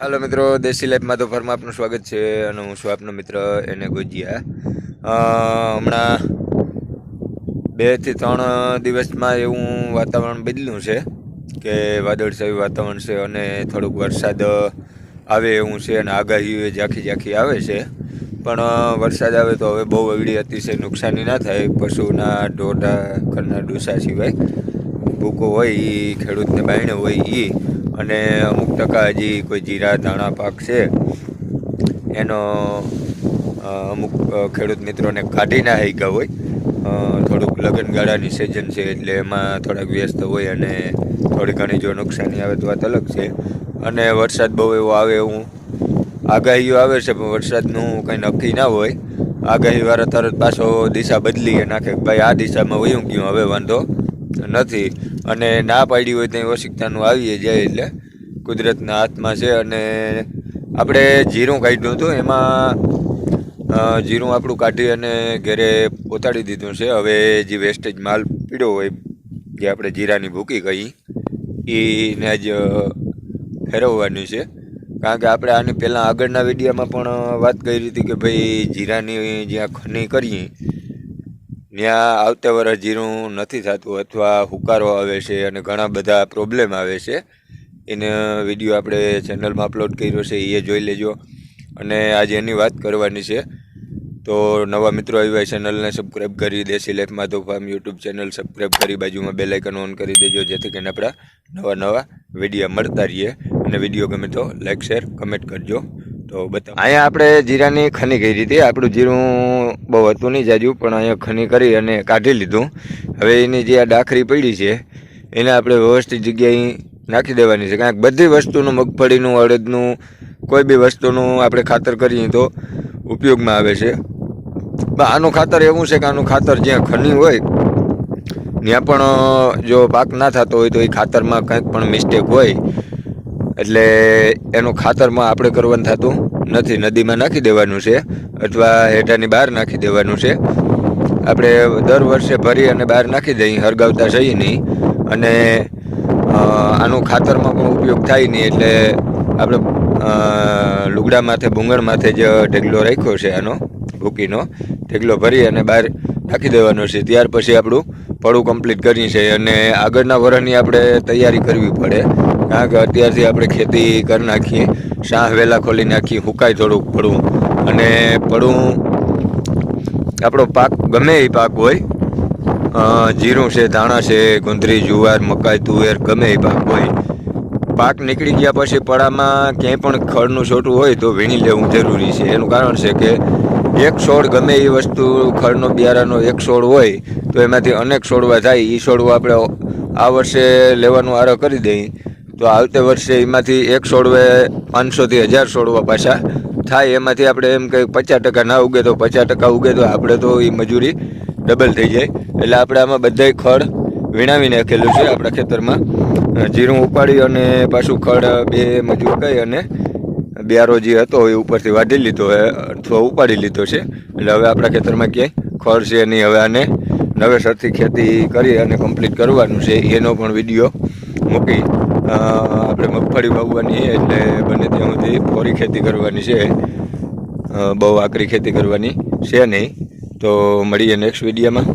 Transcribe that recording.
હાલો મિત્રો, દેશી life Madhav farm આપનું સ્વાગત છે અને હું છું આપનો મિત્ર એને ગોજિયા. હમણાં બેથી ત્રણ દિવસમાં એવું વાતાવરણ બદલ્યું છે કે વાદળછાયું વાતાવરણ છે અને થોડુંક વરસાદ આવે એવું છે અને આગાહીઓ ઝાંખી ઝાંખી આવે છે. પણ વરસાદ આવે તો હવે બહુ અવળી અતિશય નુકસાની ના થાય પશુના ઢોઢા ઘરના ડૂસા સિવાય. ભૂકો હોય એ ખેડૂતને બાયણે હોય એ અને અમુક ટકા હજી કોઈ જીરા, ધાણા, પાક છે. એનો અમુક ખેડૂત મિત્રોને કાઢી ના ગયા હોય. થોડુંક લગ્નગાળાની સિઝન છે એટલે એમાં થોડાક વ્યસ્ત હોય અને થોડી ઘણી જો નુકસાની આવે તો વાત અલગ છે. અને વરસાદ બહુ એવો આવે એવું આગાહીઓ આવે છે, પણ વરસાદનું કંઈ નક્કી ના હોય. આગાહીવાળા તરત પાછો દિશા બદલી નાખે ભાઈ આ દિશામાં વયું ગયું, હવે વાંધો નથી. અને ના પાડી હોય ત્યાં ઓશિકતાનું આવીએ જાય એટલે. કુદરતના હાથમાં છે અને આપણે જીરું કાઢ્યું હતું, એમાં જીરું આપણું કાઢી અને ઘરે પોતાડી દીધું છે. હવે જે વેસ્ટેજ માલ પીડ્યો હોય, જે આપણે જીરાની ભૂકી કહી એને જ ફેરવવાની છે. કારણ કે આપણે આની પહેલાં આગળના વિડીયામાં પણ વાત કરી હતી કે ભાઈ જીરાની જ્યાં ખની કરીએ ત્યાં આવતા વર્ષ જીરું નથી થતું અથવા હુકારો આવે છે અને ઘણા બધા પ્રોબ્લેમ આવે છે. એને વીડિયો આપણે ચેનલમાં અપલોડ કર્યો છે એ જોઈ લેજો. અને આજે એની વાત કરવાની છે. તો નવા મિત્રો આવી હોય ચેનલને સબસ્ક્રાઈબ કરી, દેશી લેફમાં તો ફાર્મ યુટ્યુબ ચેનલ સબસ્ક્રાઈબ કરી, બાજુમાં આઇકન ઓન કરી દેજો, જેથી કરીને આપણા નવા નવા વીડિયો મળતા રહીએ. અને વીડિયો ગમે તો લાઇક શેર કમેન્ટ કરજો. તો બતાવો. અહીંયા આપણે જીરાની ખની કરી હતી. આપણું જીરું બહુ હતું નહીં જાજુ, પણ અહીંયા ખની કરી અને કાઢી લીધું. હવે એની જે આ ડાખરી પડી છે, એને આપણે વ્યવસ્થિત જગ્યાએ નાખી દેવાની છે. કારણ કે બધી વસ્તુનું, મગફળીનું, અડદનું, કોઈ બી વસ્તુનું આપણે ખાતર કરીએ તો ઉપયોગમાં આવે છે. આનું ખાતર એવું છે કે આનું ખાતર જ્યાં ખની હોય, ત્યાં પણ જો પાક ના થતો હોય તો એ ખાતરમાં કંઈક પણ મિસ્ટેક હોય. એટલે એનું ખાતરમાં આપણે કરવાનું થતું નથી. નદીમાં નાખી દેવાનું છે અથવા હેઠાની બહાર નાખી દેવાનું છે. આપણે દર વર્ષે ભરી અને બહાર નાખી દઈએ હરગાવતા જઈએ નહીં. અને આનું ખાતરમાં પણ ઉપયોગ થાય નહીં. એટલે આપણે લુગડા માથે, ભૂંગળ માથે જ ઢેગલો રાખ્યો છે આનો, ભૂકીનો. ઢેગલો ભરી અને બહાર નાખી દેવાનો છે. ત્યાર પછી આપણું પડું કમ્પ્લીટ કરી છે અને આગળના વરણની આપણે તૈયારી કરવી પડે. કારણ કે અત્યારથી આપણે ખેતી કરી નાખીએ, શાહ વહેલા ખોલી નાખીએ હુકાય થોડુંક પડવું અને પડવું આપણો પાક ગમે એ પાક હોય જીરું છે, ધાણા છે, ગુંદરી, જુવાર, મકાઈ, તુવેર, ગમે એ પાક હોય, પાક નીકળી ગયા પછી પડામાં ક્યાંય પણ ખડનું છોટું હોય તો વીણી લેવું જરૂરી છે. એનું કારણ છે કે એક છોડ ગમે એ વસ્તુ ખડનો બિયારાનો એક છોડ હોય, તો એમાંથી અનેક છોડવા થાય. એ છોડવા આપણે આ વર્ષે લેવાનું આરો કરી દઈએ તો આવતે વર્ષે એમાંથી એક છોડવે પાંચસોથી હજાર છોડવા પાછા થાય, એમાંથી આપણે એમ કંઈ પચાસ ટકા ના ઉગે તો પચાસ ટકા ઉગે તો આપણે તો એ મજૂરી ડબલ થઈ જાય. એટલે આપણે આમાં બધાય ખડ વીણાવી નાખેલું છે આપણા ખેતરમાં. જીરું ઉપાડી અને પાછું ખડ બે મજૂર કહી અને બિયારો જે હતો એ ઉપરથી વાઢી લીધો હોય અથવા ઉપાડી લીધો છે. એટલે હવે આપણા ખેતરમાં ક્યાંય ખડ છે નહીં. હવે આને નવેસરથી ખેતી કરી અને કમ્પ્લીટ કરવાનું છે. એનો પણ વીડિયો મૂકી આપણે મગફળી વાવવાની એટલે બને ત્યાં સુધી ફોરી ખેતી કરવાની છે. બહુ આકરી ખેતી કરવાની છે નહીં. તો મળીએ નેક્સ્ટ વિડીયોમાં